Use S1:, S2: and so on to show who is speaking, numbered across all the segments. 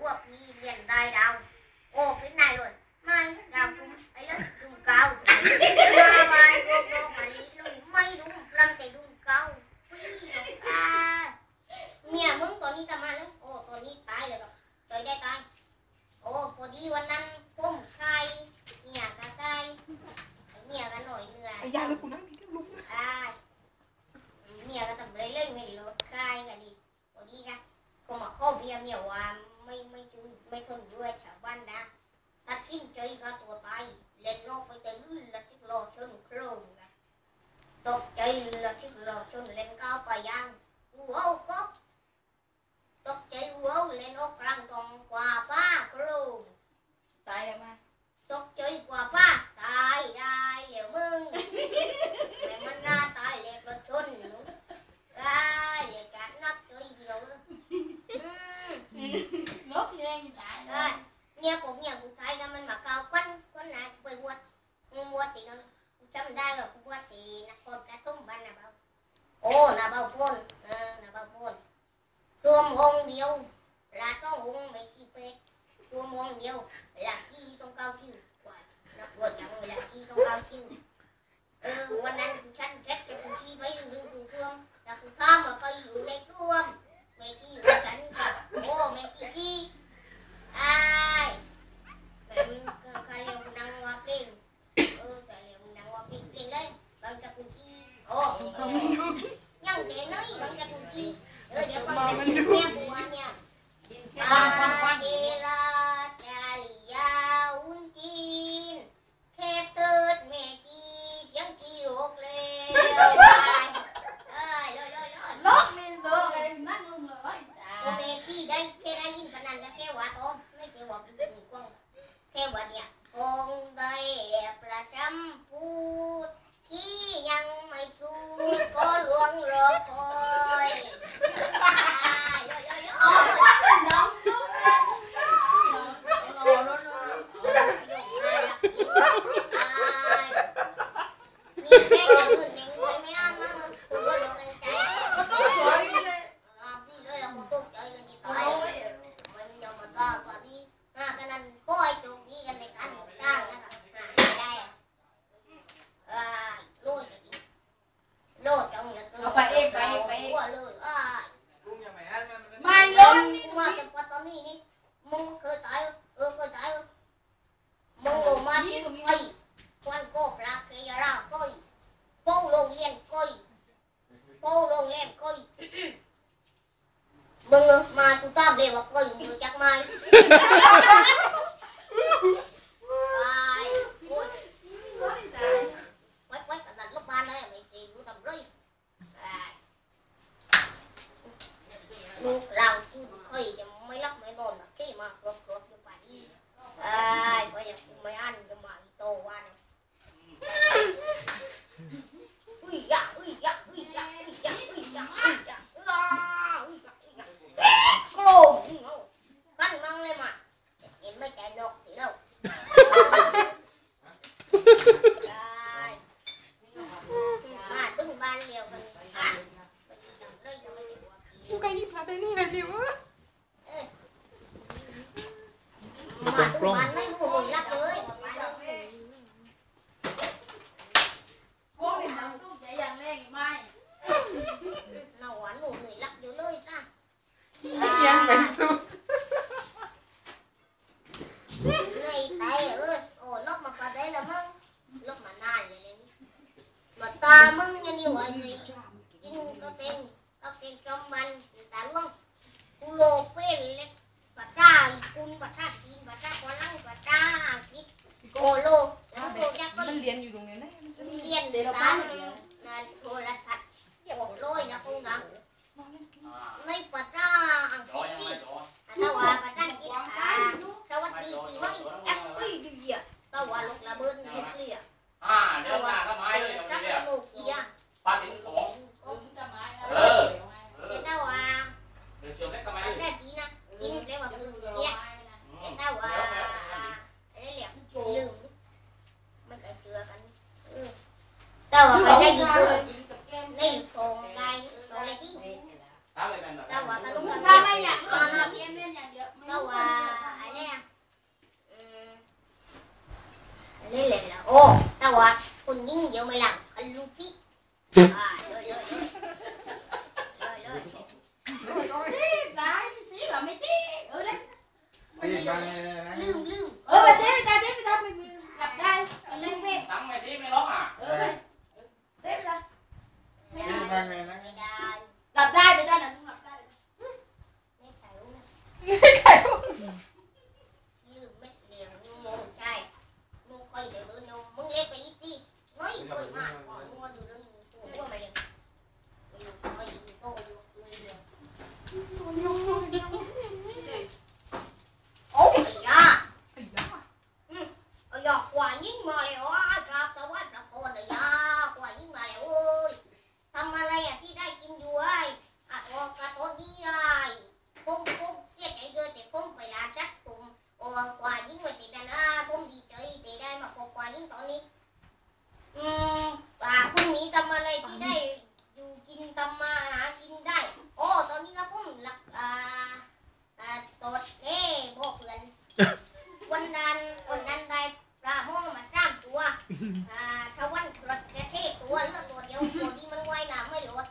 S1: พวกนี้เรียนได้ดาวโอ้เป็นนายเลยมัดาวคุ้มไอ้เลิศดุมเก่ามาบ้านพวกโลกมาลีลุยไม่ดุมรังแต่ดุมเก่าพี่น้องกาเมียมึงตอนนี้จะมาแล้วโอ้ตอนนี้ตายเลยแบบตายได้ตายโอ้พอดีวันนั้นพุ่มใครเมียกะใครเมียกันหน่อย
S2: เหนื่
S1: อยไอ้ยาเลยกูนั่ง
S2: đầu lên cao bà yang wow cốc.
S1: Tóc cháy wow lên ốc răng thòng quả ba krum tại em à? Tóc cháy quả ba tại đại liệu mừng mẹ mình ra tại liệt là chun ra liệt cả nắp cháy nhiều nốt nhang tại à? nghe cuộc nhà cuộc thái là mình mà cao quanh quanh này quay buốt buốt thì nó trong
S2: đây rồi buốt thì nó còn cả thùng
S1: bàn là เบาพ่นเออนาเบาพ่นรวมองเดียวลาต้ององไม่ขี้เป็กรวมองเดียวลาขี้ต้องเกาขี้ มันดูปากีลาจายาวุจีนเทพตืดเมจียังกีหกเลยเอ้ยลอยลอยลอยล็อกมินโดเล
S2: ยนั่งลงเลย
S1: ตัวเมจีได้แค่ได้ยินพนันแค่ว่าต้มไม่แค่ว่าเป็นกว้างแค่ว่าเนี่ยองค์ใประจำพูดที่ยังไม่พูดก็ลวงรอคอย
S2: 아,
S1: มา
S2: กูตอบเลย
S1: ว่ากูรู้จักไห
S3: ม
S1: bukannya pelaten ini lagi mah. Bukan plong. โกโลมันเรียนอยู่โรงเรียน
S2: ไห
S1: มเรียนเดี๋ยวเราปน ว่ไม
S2: อยต
S1: อนนั้นเอ็
S3: มเน
S2: อย่าเยวไม่
S1: ก็าอะไรอะออเล่นเลยแล้โอ้แต่าคุณยิ่งเยอไม่หลังอันลูปี้อ่าเย
S2: อะเยอะเยอะ
S4: เยอะ
S1: เยอะตยตีแบไม่ตีเออยลืมลืม 妈，我我我我。 นันวันนั้นได้ปลาโม่มาสามตัวอ่าชาวันกรกระเทตัวเลือกตัวเดียวตัวนี้มันไวหนาไม่หลด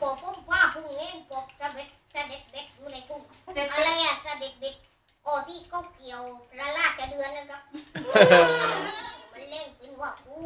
S1: ปกพุ่มว่าพุงเงี้ยปกจะเบ็ดจะเด็ดเบ็ดอยู่ในพุงอะไรอะจะเด็ดเบ็ดโอที่ก็เกี่ยวระลาดจะเดือนนะครับมันเล่นเป็นว่าพู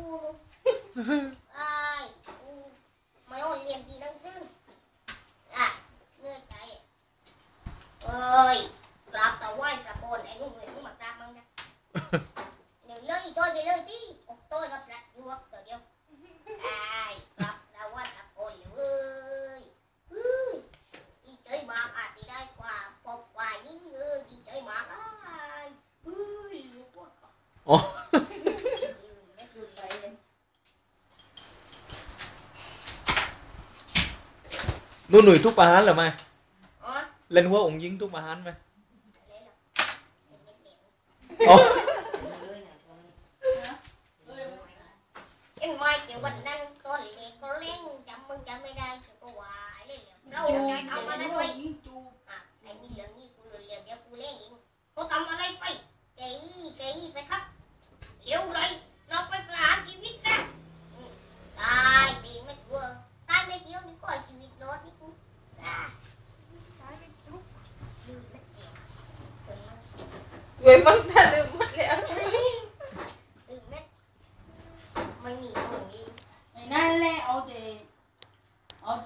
S5: Ồ. Nụ nụi túc bà
S1: hán là mai. Lên
S2: hoa ủng dính thuốc bà hán mai. Ồ.